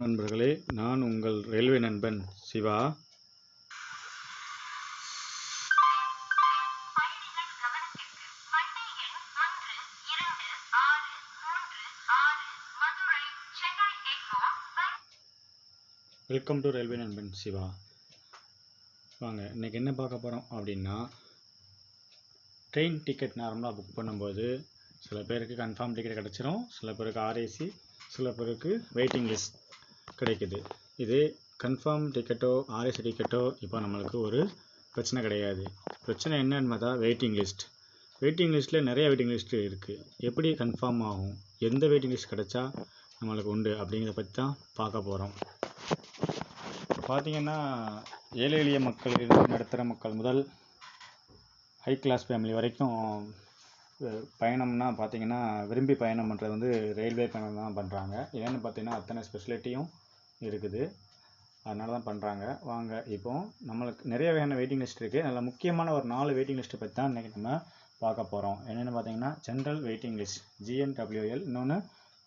நண்பர்களே நான் உங்கள் ரயில்வே நண்பன் சிவா. வெல்கம் டு ரயில்வே நண்பன் சிவா வாங்க இன்னைக்கு என்ன பார்க்க போகிறோம் அப்படின்னா ட்ரெயின் டிக்கெட் நார்மலாக புக் பண்ணும்போது சில பேருக்கு கன்ஃபார்ம் டிக்கெட் கிடச்சிரும் சில பேருக்கு ஆர்ஏசி சில பேருக்கு வெயிட்டிங் லிஸ்ட் கிடைக்குது. இது கன்ஃபார்ம் டிக்கெட்டோ ஆர்எஸ் டிக்கெட்டோ இப்போ நம்மளுக்கு ஒரு பிரச்சனை கிடையாது. பிரச்சனை என்னன்னு பார்த்தா வெயிட்டிங் லிஸ்ட் வெயிட்டிங் லிஸ்ட்டில் நிறைய வெயிட்டிங் லிஸ்ட் இருக்குது எப்படி கன்ஃபார்ம் ஆகும்? எந்த வெயிட்டிங் லிஸ்ட் கிடைச்சா நம்மளுக்கு உண்டு அப்படிங்கிறத பற்றி தான் பார்க்க போகிறோம் பார்த்தீங்கன்னா ஏழை எளிய மக்கள் நடுத்தர மக்கள் முதல் ஹை கிளாஸ் ஃபேமிலி வரைக்கும் பயணம்னா பார்த்தீங்கன்னா விரும்பி பயணம் பண்ணுறது வந்து ரயில்வே பயணம் தான் பண்ணுறாங்க ஏன்னு பார்த்தீங்கன்னா அத்தனை ஸ்பெசிலிட்டியும் இருக்குது. அதனால தான் பண்ணுறாங்க வாங்க இப்போ நம்மளுக்கு நிறைய வகையான வெயிட்டிங் லிஸ்ட் இருக்குது அதில் முக்கியமான ஒரு நாலு வெயிட்டிங் லிஸ்ட்டை பற்றி தான் இன்றைக்கி நம்ம பார்க்க போகிறோம் என்னென்னு பார்த்தீங்கன்னா ஜென்ரல் வெயிட்டிங் லிஸ்ட் ஜிஎன்டபிள்யூஎல் இன்னொன்று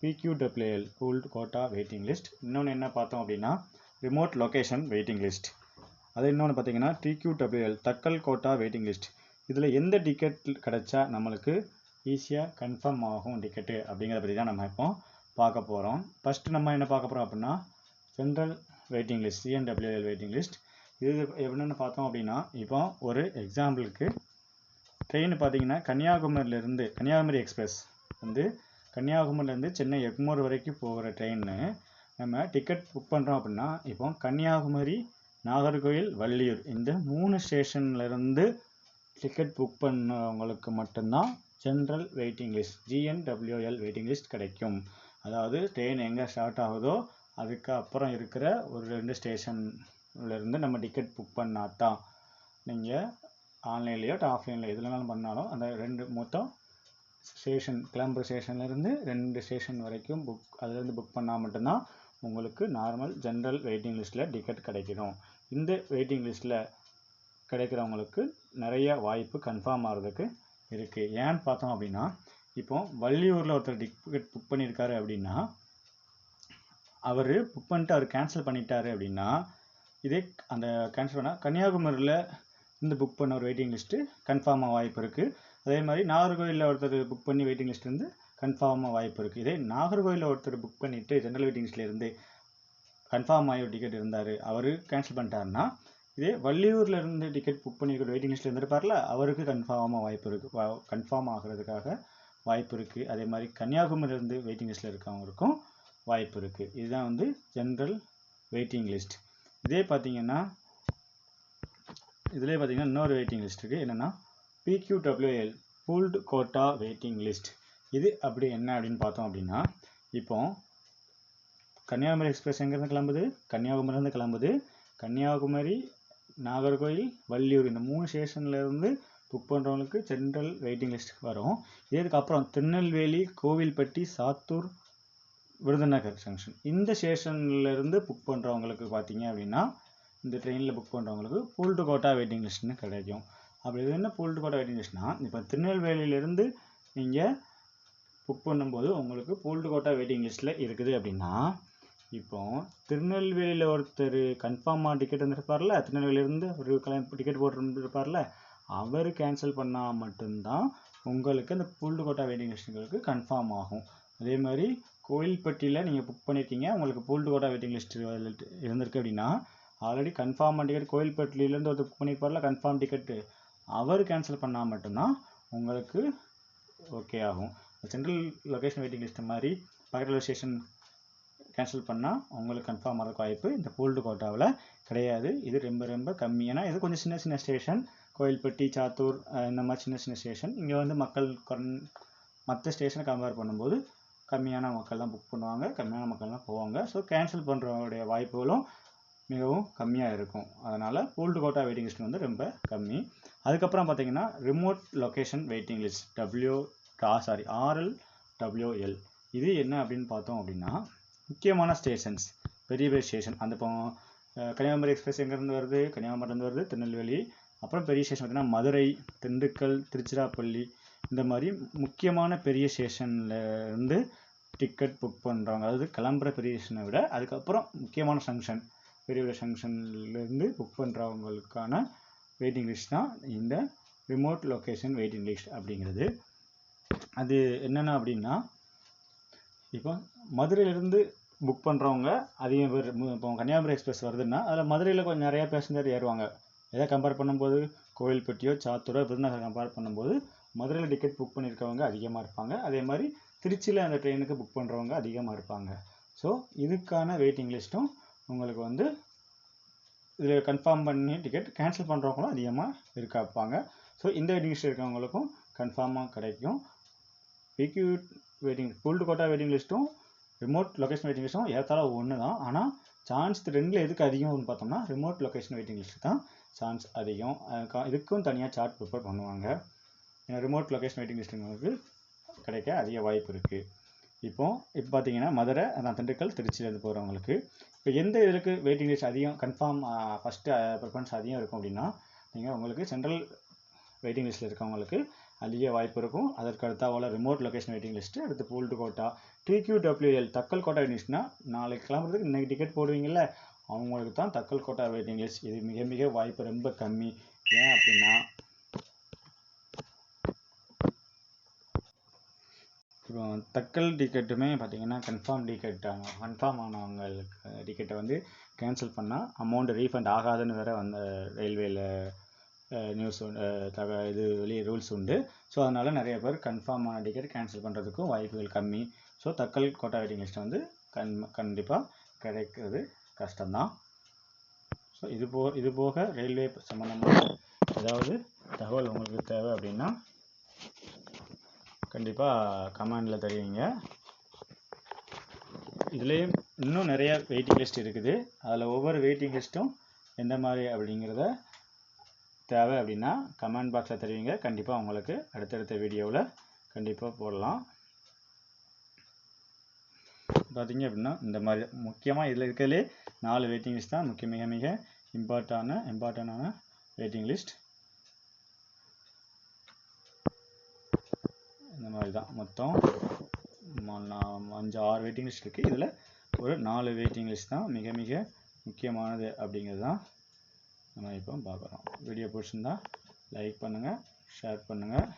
PQWL pooled quota waiting list இன்னொன்று என்ன பார்த்தோம் அப்படின்னா ரிமோட் லொகேஷன் வெயிட்டிங் லிஸ்ட் அது இன்னொன்று பார்த்தீங்கன்னா TQWL Tatkal quota waiting list இதில் எந்த டிக்கெட் கிடைச்சா நம்மளுக்கு ஈஸியாக கன்ஃபார்ம் ஆகும் டிக்கெட்டு அப்படிங்கிறத பற்றி தான் நம்ம இப்போ பார்க்க போகிறோம் ஃபஸ்ட்டு நம்ம என்ன பார்க்க போகிறோம் அப்படின்னா central waiting list CNWL waiting list இது எப்படின்னு பார்த்தோம் அப்படின்னா இப்போ ஒரு எக்ஸாம்பிளுக்கு ட்ரெயின் பார்த்தீங்கன்னா கன்னியாகுமரியிலேருந்து கன்னியாகுமரி எக்ஸ்பிரஸ் வந்து கன்னியாகுமரியிலேருந்து சென்னை எக்மோர் வரைக்கும் போகிற ட்ரெயின்னு நம்ம டிக்கெட் புக் பண்ணுறோம் அப்படின்னா இப்போ கன்னியாகுமரி நாகர்கோயில் வள்ளியூர் இந்த மூணு ஸ்டேஷன்லேருந்து டிக்கெட் புக் பண்ணவங்களுக்கு மட்டும்தான் general waiting list GNWL waiting list கிடைக்கும். அதாவது ட்ரெயின் எங்கே ஸ்டார்ட் ஆகுதோ அதுக்கு அப்புறம் இருக்கிற ஒரு ரெண்டு ஸ்டேஷன்லேருந்து நம்ம டிக்கெட் புக் பண்ணாதான் நீங்கள் ஆன்லைன்லேயோ ஆஃப்லைனில் எதுலனாலும் பண்ணாலும் அந்த ரெண்டு மொத்தம் ஸ்டேஷன் கிளம்புற ஸ்டேஷன்லேருந்து ரெண்டு ஸ்டேஷன் வரைக்கும் புக் அதுலேருந்து புக் பண்ணால் மட்டும்தான் உங்களுக்கு நார்மல் ஜென்ரல் வெயிட்டிங் லிஸ்ட்டில் டிக்கெட் கிடைக்கணும். இந்த வெயிட்டிங் லிஸ்ட்டில் கிடைக்கிறவங்களுக்கு நிறைய வாய்ப்பு கன்ஃபார்ம் ஆகிறதுக்கு இருக்குது ஏன்னு பார்த்தோம் அப்படின்னா இப்போது வள்ளியூரில் ஒருத்தர் டிக்கெட் புக் பண்ணியிருக்காரு அப்படின்னா அவர் புக் பண்ணிட்டு அவர் கேன்சல் பண்ணிட்டாரு அப்படின்னா இதே அந்த கேன்சல் பண்ணால் கன்னியாகுமரியில் இருந்து புக் பண்ண ஒரு வெயிட்டிங் லிஸ்ட்டு கன்ஃபார்மாக வாய்ப்பு இருக்குது அதே மாதிரி நாகர்கோவிலில் ஒருத்தர் புக் பண்ணி வெயிட்டிங் லிஸ்ட் இருந்து கன்ஃபார்மாக வாய்ப்பு இருக்குது இதே நாகர்கோவிலில் ஒருத்தர் புக் பண்ணிவிட்டு ஜென்ரல் வெயிட்டிங் லிஸ்ட்ல இருந்து கன்ஃபார்ம் ஆகி ஒரு டிக்கெட் இருந்தார் அவர் கேன்சல் பண்ணிட்டாருன்னா இதே வள்ளியூரில் இருந்து டிக்கெட் புக் பண்ணியிருக்கிற வெயிட்டிங் லிஸ்ட்டில் இருந்திருப்பார்ல அவருக்கு கன்ஃபார்மாக வாய்ப்பு இருக்குது கன்ஃபார்ம் ஆகிறதுக்காக வாய்ப்பு இருக்குது அதே மாதிரி கன்னியாகுமரியிலேருந்து வெயிட்டிங் லிஸ்ட்டில் இருக்கவங்களுக்கும் வாய்ப்பு இருக்குது இதுதான் வந்து ஜென்ரல் வெயிட்டிங் லிஸ்ட் இதே பார்த்தீங்கன்னா இதிலே பார்த்தீங்கன்னா இன்னொரு வெயிட்டிங் லிஸ்ட் இருக்குது என்னென்னா PQWL pooled quota waiting list இது அப்படி என்ன அப்படின்னு பார்த்தோம் அப்படின்னா இப்போ கன்னியாகுமரி எக்ஸ்பிரஸ் எங்கேருந்து கிளம்புது? கன்னியாகுமரியிலேருந்து கிளம்புது. கன்னியாகுமரி நாகர்கோயில் வள்ளியூர் இந்த மூணு ஸ்டேஷன்லேருந்து புக் பண்ணுறவங்களுக்கு ஜென்ரல் வெயிட்டிங் லிஸ்ட் வரும். இதுக்கப்புறம் திருநெல்வேலி கோவில்பட்டி சாத்தூர் விருதுநகர் ஜங்ஷன் இந்த ஸ்டேஷன்லேருந்து புக் பண்ணுறவங்களுக்கு பார்த்தீங்க அப்படின்னா இந்த ட்ரெயினில் புக் பண்ணுறவங்களுக்கு பூல்டு கோட்டா வெயிட்டிங் லிஸ்ட்னு கிடைக்கும். அப்படி இது என்ன பூல்டு கோட்டா வெயிட்டிங் லிஸ்ட்னா இப்போ திருநெல்வேலியிலேருந்து நீங்கள் புக் பண்ணும்போது உங்களுக்கு பூல்டு கோட்டா வெயிட்டிங் லிஸ்ட்டில் இருக்குது அப்படின்னா இப்போ திருநெல்வேலியில் ஒருத்தர் கன்ஃபார்மாக டிக்கெட் இருந்திருப்பார்ல திருநெல்வேலியிலேருந்து ஒரு கிளம்பி டிக்கெட் போட்டுருப்பார்ல அவர் கேன்சல் பண்ணால் மட்டும்தான் உங்களுக்கு அந்த பூல்டுகோட்டா வெயிட்டிங் லிஸ்ட்டுங்களுக்கு கன்ஃபார்ம் ஆகும். அதே மாதிரி கோயில்பட்டியில் நீங்கள் புக் பண்ணியிருக்கீங்க உங்களுக்கு பூல்டுகோட்டா வெயிட்டிங் லிஸ்ட் இருந்திருக்கு அப்படின்னா ஆல்ரெடி கன்ஃபார்ம் டிக்கெட் கோயில்பட்டிலேருந்து ஒருத்தர் புக் பண்ணியிருப்பார்ல கன்ஃபார்ம் டிக்கெட்டு அவர் கேன்சல் பண்ணால் மட்டும்தான் உங்களுக்கு ஓகே ஆகும். சென்ட்ரல் லொகேஷன் வெயிட்டிங் லிஸ்ட் மாதிரி பக்கத்தில் ஸ்டேஷன் கேன்சல் பண்ணால் உங்களுக்கு கன்ஃபார்ம் ஆகிறதுக்கு வாய்ப்பு இந்த போல்டு கோட்டாவில் கிடையாது. இது ரொம்ப ரொம்ப கம்மி. ஏன்னா இது கொஞ்சம் சின்ன சின்ன ஸ்டேஷன் கோயில்பட்டி சாத்தூர் இந்த மாதிரி சின்ன சின்ன ஸ்டேஷன் இங்கே வந்து மக்கள் மற்ற ஸ்டேஷனை கம்பேர் பண்ணும்போது கம்மியான மக்கள் தான் புக் பண்ணுவாங்க. கம்மியான மக்கள் தான் போவாங்க. ஸோ கேன்சல் பண்ணுறவங்களுடைய வாய்ப்புகளும் மிகவும் கம்மியாக இருக்கும். அதனால் போல்டு கோட்டா வெயிட்டிங் லிஸ்ட் வந்து ரொம்ப கம்மி. அதுக்கப்புறம் பார்த்தீங்கன்னா remote location waiting list W sorry RL WL இது என்ன அப்படின்னு பார்த்தோம் அப்படின்னா முக்கியமான ஸ்டேஷன்ஸ் பெரிய பெரிய ஸ்டேஷன் அந்த இப்போ கன்னியாகுமரி எக்ஸ்பிரஸ் எங்கேருந்து வருது? கன்னியாகுமரிலேருந்து வருது திருநெல்வேலி. அப்புறம் பெரிய ஸ்டேஷன் பார்த்தீங்கன்னா மதுரை திண்டுக்கல் திருச்சிராப்பள்ளி. இந்த மாதிரி முக்கியமான பெரிய ஸ்டேஷனில் இருந்து டிக்கெட் புக் பண்ணுறவங்க அதாவது கிளம்புற பெரிய ஸ்டேஷனை விட அதுக்கப்புறம் முக்கியமான ஃபங்க்ஷன் பெரிய பெரிய ஃபங்க்ஷன்லேருந்து புக் பண்ணுறவங்களுக்கான வெயிட்டிங் லிஸ்ட் தான் இந்த ரிமோட் லொக்கேஷன் வெயிட்டிங் லிஸ்ட் அப்படிங்கிறது. அது என்னென்ன அப்படின்னா இப்போ மதுரையிலேருந்து புக் பண்ணுறவங்க அதிகம் பேர் இப்போ கன்னியாகுமரி எக்ஸ்பிரஸ் வருதுன்னா அதில் மதுரையில் கொஞ்சம் நிறையா பேசஞ்சர் ஏறுவாங்க. எதை கம்பேர் பண்ணும்போது? கோவில்பட்டியோ சாத்தூரோ விருதுநகர் கம்பேர் பண்ணும்போது மதுரையில் டிக்கெட் புக் பண்ணியிருக்கவங்க அதிகமாக இருப்பாங்க. அதே மாதிரி திருச்சியில் அந்த ட்ரெயினுக்கு புக் பண்ணுறவங்க அதிகமாக இருப்பாங்க. ஸோ இதுக்கான வெயிட்டிங் லிஸ்ட்டும் உங்களுக்கு வந்து இதில் கன்ஃபார்ம் பண்ணி டிக்கெட் கேன்சல் பண்ணுறவங்களும் அதிகமாக இருக்க வைப்பாங்க. ஸோ இந்த வெயிட்டிங் லிஸ்ட் இருக்கவங்களுக்கும் கன்ஃபார்மாக கிடைக்கும். PQ waiting pooled quota waiting லிஸ்ட்டும் remote location waiting லிஸ்ட்டும் ஏற்றால ஒன்று தான் ஆனால் சான்ஸ் ரெண்டில் எதுக்கு அதிகம்னு பார்த்தோம்னா ரிமோட் லொக்கேஷன் வெயிட்டிங் லிஸ்ட் தான் சான்ஸ் அதிகம். இதுக்கும் தனியாக சார்ட் ப்ரிப்பேர் பண்ணுவாங்க. ஏன்னா ரிமோட் லொக்கேஷன் வெயிட்டிங் லிஸ்ட்டுங்களுக்கு கிடைக்க அதிக வாய்ப்பு இருக்குது இப்போ இப்போ பார்த்தீங்கன்னா மதுரை நான் திண்டுக்கல் திருச்சியிலேருந்து போகிறவங்களுக்கு இப்போ எந்த இதுக்கு வெயிட்டிங் லிஸ்ட் அதிகம் கன்ஃபார்ம் ஃபஸ்ட்டு ப்ரிஃபரன்ஸ் அதிகம் இருக்கும் அப்படின்னா நீங்கள் உங்களுக்கு சென்ட்ரல் வெயிட்டிங் லிஸ்ட்டில் இருக்கவங்களுக்கு அதிக வாய்ப்பு இருக்கும். அதற்கு அடுத்தாவில் ரிமோட் லொகேஷன் வெயிட்டிங் லிஸ்ட்டு அடுத்து pooled quota TQWL tatkal quota waiting நாளைக்கு கிளம்புறதுக்கு இன்னைக்கு டிக்கெட் போடுவீங்கல்ல அவங்களுக்கு தான் தக்கல் கோட்டா வெயிட்டிங் லிஸ்ட் இது மிக மிக வாய்ப்பு ரொம்ப கம்மி. ஏன் அப்படின்னா இப்போ தக்கல் டிக்கெட்டுமே பார்த்தீங்கன்னா கன்ஃபார்ம் டிக்கெட் கன்ஃபார்ம் ஆனவங்களுக்கு டிக்கெட்டை வந்து கேன்சல் பண்ணால் அமௌண்ட் ரீஃபண்ட் ஆகாதுன்னு வேறு வந்த ரயில்வேயில் நியூஸ் தக இது வெளியே ரூல்ஸ் உண்டு. ஸோ அதனால் நிறைய பேர் கன்ஃபார்ம் ஆன டிக்கெட் கேன்சல் பண்ணுறதுக்கும் வாய்ப்புகள் கம்மி. So tatkal quota waiting list வந்து கண் கண்டிப்பாக கிடைக்கிறது கஷ்டம்தான். ஸோ இது போ இது போக ரயில்வே சம்மந்தமாக ஏதாவது தகவல் உங்களுக்கு தேவை அப்படின்னா கண்டிப்பாக கமெண்டில் தெரிவிங்க. இதுலேயும் இன்னும் நிறைய வெயிட்டிங் லிஸ்ட் இருக்குது. அதில் ஒவ்வொரு வெயிட்டிங் லிஸ்ட்டும் எந்த மாதிரி அப்படிங்கிறத தேவை அப்படின்னா கமெண்ட் பாக்ஸில் தெரிவிங்க கண்டிப்பாக உங்களுக்கு அடுத்தடுத்த வீடியோவில் கண்டிப்பாக போடலாம். பார்த்தீங்க அப்படின்னா இந்த மாதிரி முக்கியமாக இதில் இருக்கிறதுலே நாலு வெயிட்டிங் லிஸ்ட் தான். முக்கிய மிக மிக இம்பார்ட்டான இம்பார்ட்டண்டான வெயிட்டிங் லிஸ்ட் இந்த மாதிரி தான். மொத்தம் அஞ்சு ஆறு வெயிட்டிங் லிஸ்ட் இருக்குது இதில் ஒரு நாலு வெயிட்டிங் லிஸ்ட் தான் மிக மிக முக்கியமானது அப்படிங்கிறது தான் நம்ம இப்போ பார்க்குறோம். வீடியோ பிடிச்சிருந்தா லைக் பண்ணுங்கள் ஷேர் பண்ணுங்கள்